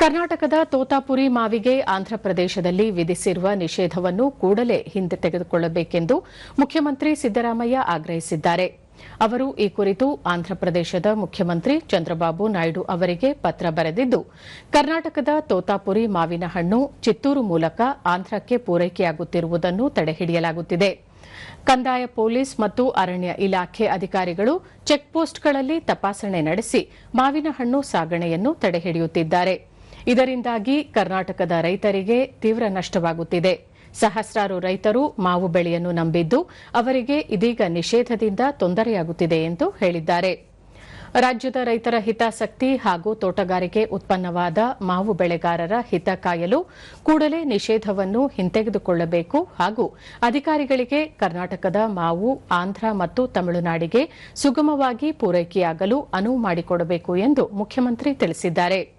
ಕರ್ನಾಟಕದ ತೋತಾಪುರಿ ಮಾವಿಗೆ ಆಂಧ್ರಪ್ರದೇಶದಲ್ಲಿ ವಿಧಿಸಿರುವ ನಿಷೇಧವನ್ನು ಕೂಡಲೇ ಹಿಂದೆ ತೆಗೆದುಕೊಳ್ಳಬೇಕೆಂದು ಮುಖ್ಯಮಂತ್ರಿ ಸಿದ್ದರಾಮಯ್ಯ ಆಗ್ರಹಿಸಿದ್ದಾರೆ. ಅವರು ಈ ಕುರಿತು ಆಂಧ್ರಪ್ರದೇಶದ ಮುಖ್ಯಮಂತ್ರಿ ಚಂದ್ರಬಾಬು ನಾಯ್ಡು ಅವರಿಗೆ ಪತ್ರ ಬರೆದಿದ್ದು, ಕರ್ನಾಟಕದ ತೋತಾಪುರಿ ಮಾವಿನ ಹಣ್ಣು ಚಿತ್ತೂರು ಮೂಲಕ ಆಂಧ್ರಕ್ಕೆ ಪೂರೈಕೆಯಾಗುತ್ತಿರುವುದನ್ನು ತಡೆಹಿಡಿಯಲಾಗುತ್ತಿದೆ. ಕಂದಾಯ ಪೊಲೀಸ್ ಮತ್ತು ಅರಣ್ಯ ಇಲಾಖೆ ಅಧಿಕಾರಿಗಳು ಚೆಕ್ಪೋಸ್ಟ್ಗಳಲ್ಲಿ ತಪಾಸಣೆ ನಡೆಸಿ ಮಾವಿನ ಹಣ್ಣು ಸಾಗಣೆಯನ್ನು ತಡೆಹಿಡಿಯುತ್ತಿದ್ದಾರೆ. ಇದರಿಂದಾಗಿ ಕರ್ನಾಟಕದ ರೈತರಿಗೆ ತೀವ್ರ ನಷ್ಟವಾಗುತ್ತಿದೆ. ಸಹಸ್ರಾರು ರೈತರು ಮಾವು ಬೆಳೆಯನ್ನು ನಂಬಿದ್ದು ಅವರಿಗೆ ಇದೀಗ ನಿಷೇಧದಿಂದ ತೊಂದರೆಯಾಗುತ್ತಿದೆ ಎಂದು ಹೇಳಿದ್ದಾರೆ. ರಾಜ್ಯದ ರೈತರ ಹಿತಾಸಕ್ತಿ ಹಾಗೂ ತೋಟಗಾರಿಕೆ ಉತ್ಪನ್ನವಾದ ಮಾವು ಬೆಳೆಗಾರರ ಹಿತ ಕಾಯಲು ಕೂಡಲೇ ನಿಷೇಧವನ್ನು ಹಿಂತೆಗೆದುಕೊಳ್ಳಬೇಕು ಹಾಗೂ ಅಧಿಕಾರಿಗಳಿಗೆ ಕರ್ನಾಟಕದ ಮಾವು, ಆಂಧ್ರ ಮತ್ತು ತಮಿಳುನಾಡಿಗೆ ಸುಗಮವಾಗಿ ಪೂರೈಕೆಯಾಗಲು ಅನುವು ಮಾಡಿಕೊಡಬೇಕು ಎಂದು ಮುಖ್ಯಮಂತ್ರಿ ತಿಳಿಸಿದ್ದಾರೆ.